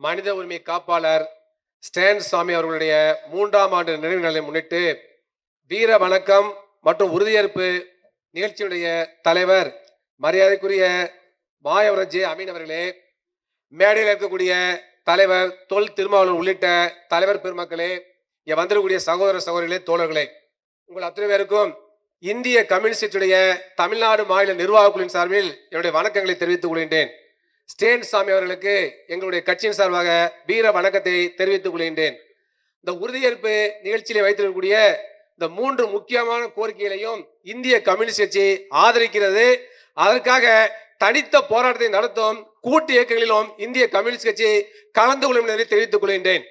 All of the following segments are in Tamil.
மனித உரிமை காப்பாளர் ஸ்டேன் சுவாமி அவர்களுடைய மூன்றாம் ஆண்டு நினைவு நாளை முன்னிட்டு வீர வணக்கம் மற்றும் உறுதியேற்பு நிகழ்ச்சியுடைய தலைவர் மரியாதைக்குரிய மாயவரஜி அமீன் அவர்களே மேடையில் இருக்கக்கூடிய தலைவர் தொல் திருமாவளவன் உள்ளிட்ட தலைவர் பெருமக்களே இங்கே வந்திருக்கக்கூடிய சகோதர சகோதரிகளே தோழர்களே உங்கள் அத்தனை பேருக்கும் இந்திய கம்யூனிஸ்டுடைய தமிழ்நாடு மாநில நிர்வாக குழுவின் சார்பில் என்னுடைய வணக்கங்களை தெரிவித்துக் கொள்கின்றேன். ஸ்டேன் சாமி அவர்களுக்கு எங்களுடைய கட்சியின் சார்பாக வீர வணக்கத்தை தெரிவித்துக் கொள்கின்றேன். இந்த உறுதியேற்பு நிகழ்ச்சியிலே வைத்திருக்கக்கூடிய இந்த மூன்று முக்கியமான கோரிக்கைகளையும் இந்திய கம்யூனிஸ்ட் கட்சி ஆதரிக்கிறது. அதற்காக தனித்த போராட்டத்தை நடத்தும் கூட்டு இயக்கங்களிலும் இந்திய கம்யூனிஸ்ட் கட்சி கலந்து கொள்ளும் என்பதை தெரிவித்துக் கொள்கின்றேன்.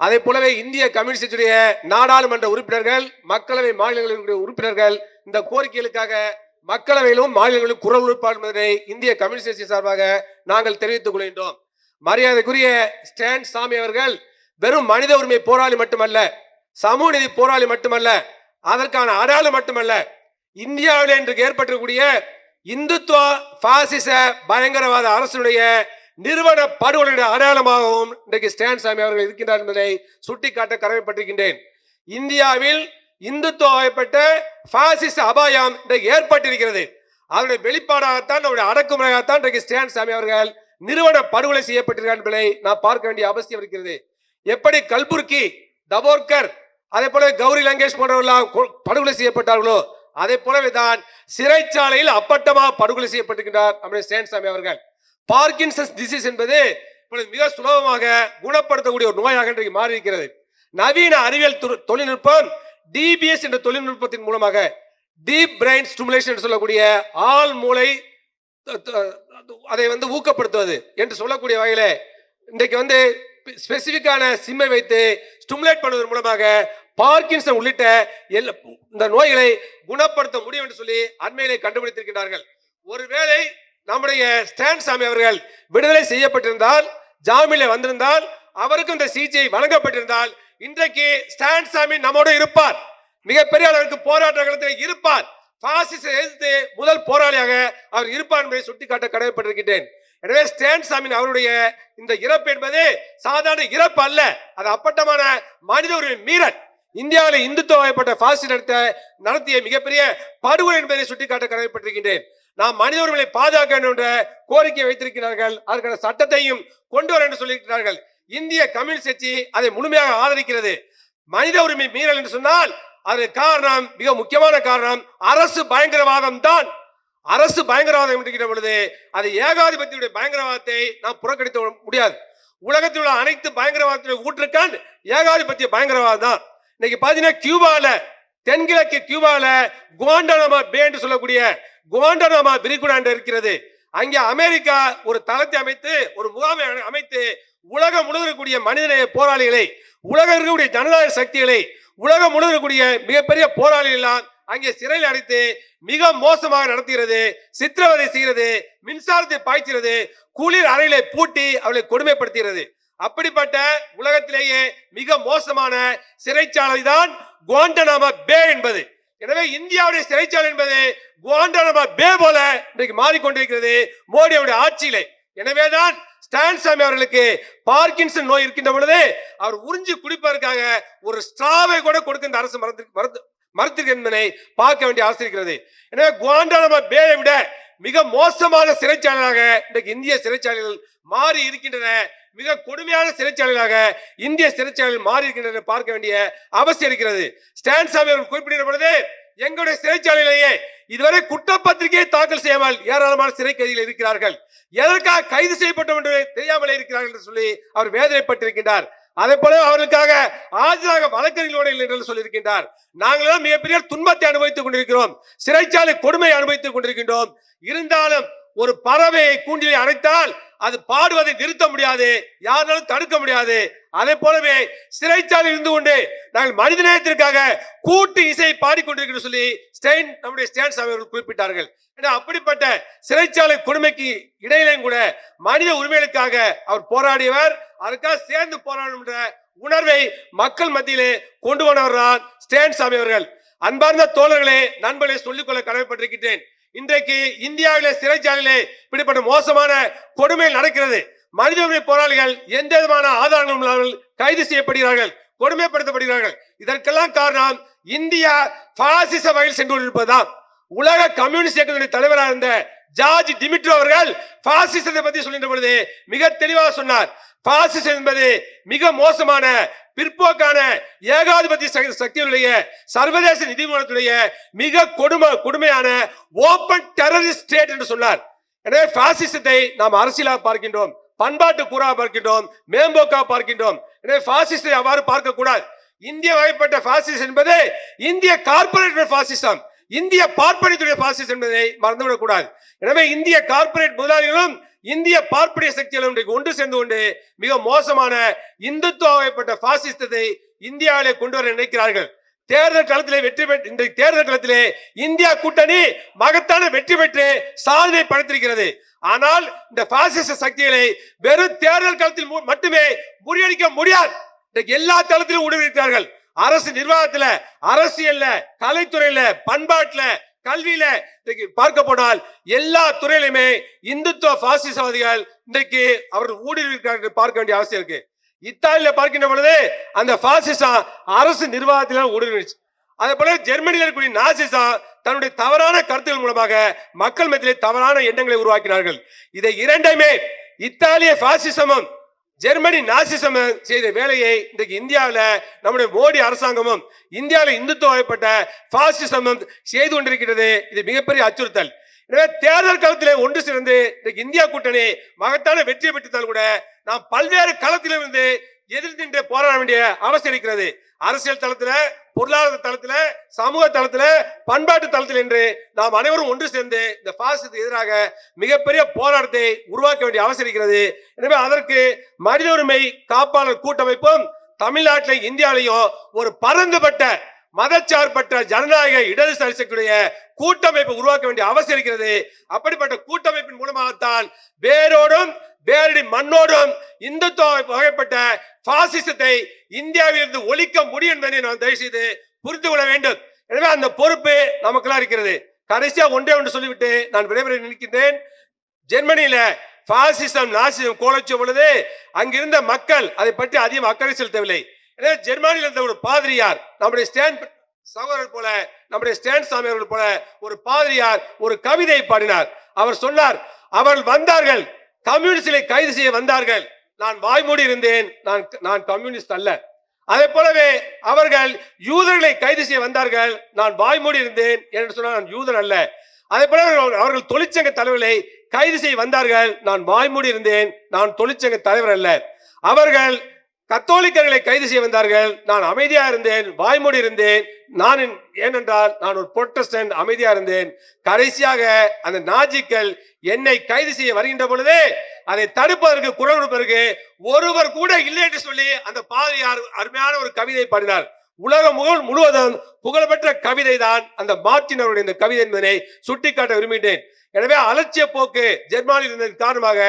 அதே போலவே இந்திய கம்யூனிஸ்ட் கட்சியுடைய நாடாளுமன்ற உறுப்பினர்கள் மக்களவை மாநிலங்களுடைய உறுப்பினர்கள் இந்த கோரிக்கைகளுக்காக மக்களவையிலும் மாநிலங்களிலும் குரல் உறுப்பாடு என்பதை இந்திய கம்யூனிஸ்ட் கட்சி சார்பாக நாங்கள் தெரிவித்துக் கொள்கின்றோம். மரியாதைக்குரிய ஸ்டான் சாமி அவர்கள் வெறும் மனித உரிமை போராளி மட்டுமல்ல சமூக நீதி போராளி மட்டுமல்ல அதற்கான அடையாளம் மட்டுமல்ல இந்தியாவில் இன்றைக்கு ஏற்பட்டிருக்கக்கூடிய இந்துத்துவ பாசிச பயங்கரவாத அரசுடைய நிறுவன படுகொலையுடைய அடையாளமாகவும் இன்றைக்கு ஸ்டான் சாமி அவர்கள் இருக்கின்றார் என்பதை சுட்டிக்காட்ட கடமைப்பட்டிருக்கின்றேன். இந்தியாவில் இந்துத்துவ வயப்பட்ட பாசிச அபாயம் இன்றைக்கு ஏற்பட்டிருக்கிறது. அதனுடைய வெளிப்பாடாகத்தான் நம்முடைய அடக்குமுறையாகத்தான் இன்றைக்கு ஸ்டான் சாமி அவர்கள் நிறுவன படுகொலை செய்யப்பட்டிருக்கிறார் என்பதை நான் பார்க்க வேண்டிய அவசியம் இருக்கிறது. எப்படி கல்புர்கி தபோர்கர் அதே போல கௌரி லங்கேஷ் போன்றவர்களாம் படுகொலை செய்யப்பட்டார்களோ அதே போலவே தான் சிறைச்சாலையில் அப்பட்டமாக படுகொலை செய்யப்பட்டிருக்கிறார் நம்முடைய ஸ்டான் சாமி அவர்கள். பார்க்கின்சன்ஸ் டிசீஸ் என்பது இப்பொழுது மிக சுலபமாக குணப்படுத்தக்கூடிய ஒரு நோயாக இன்றைக்கு மாறி இருக்கிறது நவீன அறிவியல் தொ- தொழில்நுட்பம் டிபிஎஸ் என்ற தொழில்நுட்பத்தின் மூலமாக டீப் பிரெயின் ஸ்டிமுலேஷன் என்று சொல்லக்கூடிய ஆள் மூளை அதை வந்து ஊக்கப்படுத்துவது என்று சொல்லக்கூடிய வகையில் இன்றைக்கு வந்து ஸ்பெசிஃபிக்கான சிம்மை வைத்து ஸ்டிமுலேட் பண்ணுவதன் மூலமாக பார்க்கின்சன் உள்ளிட்ட எல்லா இந்த நோய்களை குணப்படுத்த முடியும் என்று சொல்லி அண்மையிலே கண்டுபிடித்திருக்கிறார்கள் ஒருவேளை நம்முடைய ஸ்டான் சாமி அவர்கள் விடுதலை செய்யப்பட்டிருந்தால் ஜாமீனில் வந்திருந்தால் அவருக்கும் இந்த சிகிச்சை வழங்கப்பட்டிருந்தால் இன்றைக்கு ஸ்டாண்ட் சாமி நம்மோடு இருப்பார். மிகப்பெரிய அளவிற்கு போராட்ட இருப்பார். பாசிச எதிர்த்து முதல் போராளியாக அவர் இருப்பார் என்பதை சுட்டிக்காட்ட கடமைப்பட்டிருக்கின்றேன். எனவே ஸ்டாண்ட் சாமின் அவருடைய இந்த இறப்பு என்பது சாதாரண இறப்பு அல்ல. அது அப்பட்டமான மனித உரிமை மீறல். இந்தியாவில் இந்துத்துவ வகைப்பட்ட பாசிச நடத்த நடத்திய மிகப்பெரிய படுகொலை என்பதை சுட்டிக்காட்ட கடமைப்பட்டிருக்கின்றேன். நாம் மனித உரிமைகளை பாதுகாக்க வேண்டும் என்ற கோரிக்கை வைத்திருக்கிறார்கள். அதற்கான சட்டத்தையும் கொண்டு வர என்று சொல்லியிருக்கிறார்கள். இந்திய கம்யூனிஸ்ட் கட்சி அதை முழுமையாக ஆதரிக்கிறது. மனித உரிமை மீறல் என்று சொன்னால் அதற்கு காரணம் மிக முக்கியமான காரணம் அரசு பயங்கரவாதம் தான். அரசு பயங்கரவாதம் என்கிற பொழுது அது ஏகாதிபத்தியுடைய பயங்கரவாதத்தை நாம் புறக்கணித்து முடியாது. உலகத்தில் உள்ள அனைத்து பயங்கரவாதத்துடைய ஊற்றுக்கான் ஏகாதிபத்திய பயங்கரவாதம் தான். இன்னைக்கு பாத்தீங்கன்னா கியூபால தென்கிழக்கு கியூபால குவாண்டனமா பே என்று சொல்லக்கூடிய குவாண்டனமா விரிகுடா என்று இருக்கிறது. அங்கே அமெரிக்கா ஒரு தளத்தை அமைத்து ஒரு முகாமை அமைத்து உலகம் முழுவதும் மனிதநேய போராளிகளை உலகம் இருக்கக்கூடிய ஜனநாயக சக்திகளை உலகம் முழுவதும் மிகப்பெரிய போராளிகள் எல்லாம் அங்கே சிறையில் அடைத்து மிக மோசமாக நடத்துகிறது சித்திரவதை செய்கிறது மின்சாரத்தை பாய்ச்சிறது குளிர் அறையிலே பூட்டி அவளை கொடுமைப்படுத்துகிறது. அப்படிப்பட்ட உலகத்திலேயே மிக மோசமான சிறைச்சாலை தான் குவாண்டனாமா பே என்பது. எனவே இந்தியாவுடைய சிறைச்சாலை என்பது குவாண்டனாமா பே போல இன்றைக்கு மாறிக்கொண்டிருக்கிறது மோடியுடைய ஆட்சியிலே. எனவேதான் ஸ்டான்சாமி அவர்களுக்கு பார்க்கின்சன் நோய் இருக்கின்ற பொழுது அவர் உறிஞ்சி குடிப்பதற்காக ஒரு ஸ்ட்ராவை கூட கொடுக்க இந்த அரசு மறந்து மறந்து மறுத்திருக்கு என்பதை பார்க்க வேண்டிய அரசு இருக்கிறது. எனவே குவாண்டனாமா பேயை விட மிக மோசமான சிறைச்சாலையாக இன்றைக்கு இந்திய சிறைச்சாலைகள் மாறி இருக்கின்றன. மிக கொடுமையான சிறைச்சாலைகளாக இந்திய சிறைச்சாலைகள் மாறி இருக்கின்றன பார்க்க வேண்டிய அவசியம் இருக்கிறது. ஸ்டான்சாமி அவர்கள் குறிப்பிடுகிற பொழுது எங்களுடைய சிறைச்சாலையிலேயே இதுவரை குற்றப்பத்திரிகையை தாக்கல் செய்யாமல் ஏராளமான சிறை கைதிகள் இருக்கிறார்கள். எதற்காக கைது செய்யப்பட்டோம் என்று தெரியாமலே இருக்கிறார்கள் என்று சொல்லி அவர் வேதனைப்பட்டிருக்கின்றார். அதே போல அவர்களுக்காக ஆஜராக வழக்கறிஞர்களோடு இல்லை என்று சொல்லியிருக்கின்றார். நாங்களெல்லாம் மிகப்பெரிய துன்பத்தை அனுபவித்துக் கொண்டிருக்கிறோம். சிறைச்சாலை கொடுமை அனுபவித்துக் கொண்டிருக்கின்றோம். இருந்தாலும் ஒரு பறவையை கூண்டிலே அடைத்தால் அது பாடுவதை நிறுத்த முடியாது யாராலும் தடுக்க முடியாது. அதே போலவே சிறைச்சாலை இருந்து கொண்டு நாங்கள் மனிதநேயத்திற்காக கூட்டு இசை பாடிக்கொண்டிருக்கிறோம் சொல்லி ஸ்டெயின் நம்முடைய ஸ்டான் சாமி அவர்கள் குறிப்பிட்டார்கள். ஏன்னா அப்படிப்பட்ட சிறைச்சாலை கொடுமைக்கு இடையிலையும் கூட மனித உரிமைகளுக்காக அவர் போராடியவர் அதுக்காக சேர்ந்து போராடும் என்ற உணர்வை மக்கள் மத்தியிலே கொண்டு வந்தவர் தான் ஸ்டேன் சாமி அவர்கள். அன்பார்ந்த தோழர்களே நண்பர்களே சொல்லிக்கொள்ள கடமைப்பட்டிருக்கின்றேன். இன்றைக்கு இந்தியாவிலே சிறைச்சாலையிலே இப்படிப்பட்ட மோசமான கொடுமை நடக்கிறது. மனித உரிமை போராளிகள் எந்த விதமான ஆதாரங்களும் இல்லாமல் கைது செய்யப்படுகிறார்கள் கொடுமைப்படுத்தப்படுகிறார்கள். இதற்கெல்லாம் காரணம் இந்தியா பாசிச வகையில் சென்று கொண்டிருப்பதுதான். உலக கம்யூனிஸ்ட் இயக்கத்தினுடைய தலைவராக இருந்த ஜார்ஜ் டிமிட்ரோ அவர்கள் பாசிசத்தை பத்தி சொல்கின்ற பொழுது மிக தெளிவாக சொன்னார். பாசிசம் என்பது மிக மோசமான பிற்போக்கான ஏகாதிபத்திய சக்தி- சக்திகளுடைய சர்வதேச நிதிமன்றத்துடைய மிக கொடுமை கொடுமையான ஓபன் டெரரிஸ்ட் ஸ்டேட் என்று சொன்னார். எனவே பாசிசத்தை நாம் அரசியலாக பார்க்கின்றோம் பண்பாட்டு கூறாக பார்க்கின்றோம் மேம்போக்காக பார்க்கின்றோம். எனவே பாசிசத்தை அவ்வாறு பார்க்க கூடாது. இந்திய வகைப்பட்ட பாசிசம் என்பது இந்திய கார்பரேட் பாசிசம் இந்திய பார்ப்பனியத்துடைய பாசிசம் என்பதை மறந்துவிடக் கூடாது. எனவே இந்திய கார்ப்பரேட் முதலாளிகளும் இந்திய பார்ப்பனிய சக்திகள் இன்றைக்கு ஒன்று சேர்ந்து கொண்டு மிக மோசமான இந்துத்துவப்பட்ட வகைப்பட்ட இந்தியாவிலே கொண்டு வர நினைக்கிறார்கள். தேர்தல் களத்திலே வெற்றி பெற்று இன்றைக்கு தேர்தல் களத்திலே இந்தியா கூட்டணி மகத்தான வெற்றி பெற்று சாதனை படைத்திருக்கிறது. ஆனால் இந்த பாசிச சக்திகளை வெறும் தேர்தல் களத்தில் மு- மட்டுமே முறியடிக்க முடியாது. இன்றைக்கு எல்லா தளத்திலும் உடவிருக்கிறார்கள் அரசு நிர்வாகத்துல அரசியல்ல கலைத்துறையில பண்பாட்டுல கல்வியில இன்றைக்கு பார்க்க போனால் எல்லா துறையிலுமே இந்துத்துவ பாசிசவாதிகள் இன்றைக்கு அவர்கள் ஊடுருவிருக்கிறார்கள் பார்க்க வேண்டிய அவசியம் இருக்கு. இத்தாலியில பார்க்கின்ற பொழுது அந்த பாசிசம் அரசு நிர்வாகத்தில ஊடுருவிச்சு அதே போல ஜெர்மனியில் இருக்கக்கூடிய நாசிசா தன்னுடைய தவறான கருத்துக்கள் மூலமாக மக்கள் மத்தியிலே தவறான எண்ணங்களை உருவாக்கினார்கள். இதை இரண்டையுமே இத்தாலிய பாசிசமும் ஜெர்மனி நாசிசம் செய்த வேலையை இன்றைக்கு இந்தியாவில் நம்முடைய மோடி அரசாங்கமும் இந்தியாவில் இந்துத்துவ வகைப்பட்ட பாசிசமும் செய்து கொண்டிருக்கிறது. இது மிகப்பெரிய அச்சுறுத்தல். எனவே தேர்தல் காலத்தில் ஒன்று சேர்ந்து இன்றைக்கு இந்தியா கூட்டணி மகத்தான வெற்றி பெற்றுத்தால் கூட நாம் பல்வேறு களத்திலிருந்து எதிர்த்து போராட வேண்டிய அவசியம் இருக்கிறது. அரசியல் தளத்துல பொருளாதார தளத்துல சமூக தளத்துல பண்பாட்டு தளத்தில் என்று நாம் அனைவரும் ஒன்று சேர்ந்து இந்த பாசத்துக்கு எதிராக மிகப்பெரிய போராட்டத்தை உருவாக்க வேண்டிய அவசியம் இருக்கிறது. எனவே அதற்கு மனித உரிமை காப்பாளர் கூட்டமைப்பும் தமிழ்நாட்டிலும் இந்தியாவிலையும் ஒரு பரந்துபட்ட மதச்சார்பற்ற ஜனநாயக இடதுசாரி சக்தியுடைய கூட்டமைப்பு உருவாக்க வேண்டிய அவசியம் இருக்கிறது. அப்படிப்பட்ட கூட்டமைப்பின் மூலமாகத்தான் வேரோடும் வேரடி மண்ணோடும் இந்துத்துவ வகைப்பட்ட பாசிசத்தை இந்தியாவிலிருந்து ஒழிக்க முடியும் என்பதை நாம் தயவு செய்து புரிந்து கொள்ள வேண்டும். எனவே அந்த பொறுப்பு நமக்கெல்லாம் இருக்கிறது. கடைசியா ஒன்றே ஒன்று சொல்லிவிட்டு நான் விடைபெற நினைக்கின்றேன். ஜெர்மனியில பாசிசம் நாசிசம் கோலச்ச பொழுது அங்கிருந்த மக்கள் அதை பற்றி அதிகம் அக்கறை செலுத்தவில்லை. எனவே ஜெர்மனியில் இருந்த ஒரு பாதிரியார் நம்முடைய ஸ்டான் சகோதரர் போல நம்முடைய ஸ்டான் சாமி அவர்கள் போல ஒரு பாதிரியார் ஒரு கவிதை பாடினார். அவர் சொன்னார் அவர்கள் வந்தார்கள் கம்யூனிஸ்டை கைது செய்ய வந்தார்கள். நான் வாய்மூடி இருந்தேன். நான் நான் கம்யூனிஸ்ட் அல்ல. அதே போலவே அவர்கள் யூதர்களை கைது செய்ய வந்தார்கள். நான் வாய்மூடி இருந்தேன் என்று சொன்னால் நான் யூதர் அல்ல. அதே போல அவர்கள் அவர்கள் தொழிற்சங்க தலைவர்களை கைது செய்ய வந்தார்கள். நான் வாய்மூடி இருந்தேன். நான் தொழிற்சங்க தலைவர் அல்ல. அவர்கள் கத்தோலிக்கர்களை கைது செய்ய வந்தார்கள். நான் அமைதியா இருந்தேன். வாய்மூடி இருந்தேன். நான் ஏனென்றால் நான் ஒரு புரொட்டஸ்டன்ட் அமைதியா இருந்தேன். கடைசியாக அந்த நாஜிக்கள் என்னை கைது செய்ய வருகின்ற பொழுது அதை தடுப்பதற்கு குரல் கொடுப்பதற்கு ஒருவர் கூட இல்லை என்று சொல்லி அந்த பாதிரியார் அருமையான ஒரு கவிதை பாடினார். உலகம் முழுவதும் புகழ்பெற்ற கவிதை தான் அந்த மார்டின் அவருடைய இந்த கவிதை என்பதை சுட்டிக்காட்ட விரும்புகின்றேன். எனவே அலட்சிய போக்கு ஜெர்மனியில் இருந்ததன் காரணமாக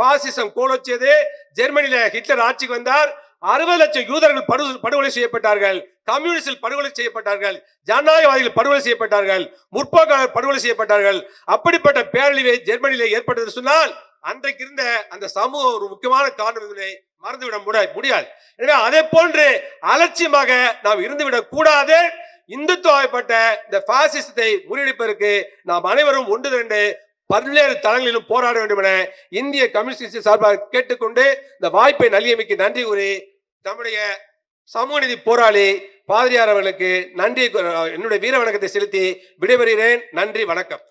பாசிசம் கோலோச்சியது ஜெர்மனியில ஹிட்லர் ஆட்சிக்கு வந்தார். அறுபது லட்சம் யூதர்கள் படு படுகொலை செய்யப்பட்டார்கள். கம்யூனிஸ்டில் படுகொலை செய்யப்பட்டார்கள். ஜனநாயகவாதிகள் படுகொலை செய்யப்பட்டார்கள். முற்போக்காளர் படுகொலை செய்யப்பட்டார்கள். அப்படிப்பட்ட பேரழிவை ஜெர்மனியிலே ஏற்பட்டது சொன்னால் அன்றைக்கு இருந்த அந்த சமூகம் ஒரு முக்கியமான காரணங்களை மறந்துவிட முட- முடியாது. எனவே அதே போன்று அலட்சியமாக நாம் இருந்துவிடக் கூடாது. இந்துத்துவப்பட்ட இந்த பாசிசத்தை முறியடிப்பதற்கு நாம் அனைவரும் ஒன்று திரண்டு பல்வேறு தளங்களிலும் போராட வேண்டும் என இந்திய கம்யூனிஸ்ட் கட்சி சார்பாக கேட்டுக்கொண்டு இந்த வாய்ப்பை நல்கியமைக்கு நன்றி கூறி நம்முடைய சமூக நீதி போராளி பாதிரியார் அவர்களுக்கு நன்றி என்னுடைய வீர வணக்கத்தை செலுத்தி விடைபெறுகிறேன். நன்றி வணக்கம்.